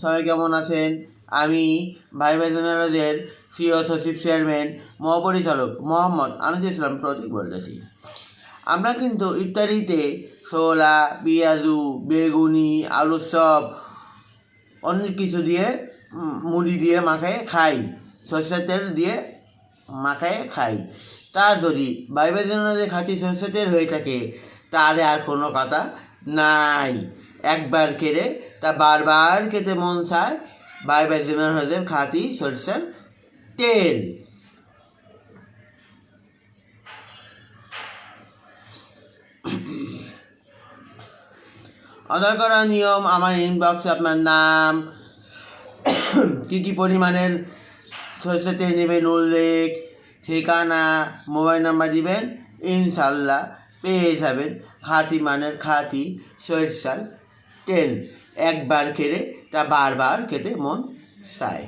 সবাই কেমন আছেন? আমি ভাই ভাই জেনারেলের সিও সচিব চেয়ারম্যান মহাপরিচালক মোহাম্মদ আনিস ইসলাম প্রতীক বলতেছি। আমরা কিন্তু ইত্যাদিতে ছোলা, পেঁয়াজু, বেগুনি আলুর চপ অনেক কিছু দিয়ে মুড়ি দিয়ে মাখায় খাই। সরষের তেল দিয়ে মাখায় খাই। তা যদি বাইবেল জন্য যে খাঁটি সরষের তেল হয়ে থাকে তারে আর কোনো কথা নাই। একবার খেলে তা বারবার খেতে মন চায়। বাইবেল জেনারেলের খাঁটি সরষের তেল। অর্ডার করার নিয়ম, আমার ইনবক্সে আপনার নাম, কী কী পরিমাণের সরষের তেল নেবেন, উল্লেখ, ঠিকানা, মোবাইল নাম্বার দিবেন, ইনশাল্লাহ পেয়ে যাবেন। খাঁটি মানের খাঁটি সরষার তেল একবার খেলে তা বারবার খেতে মন চায়।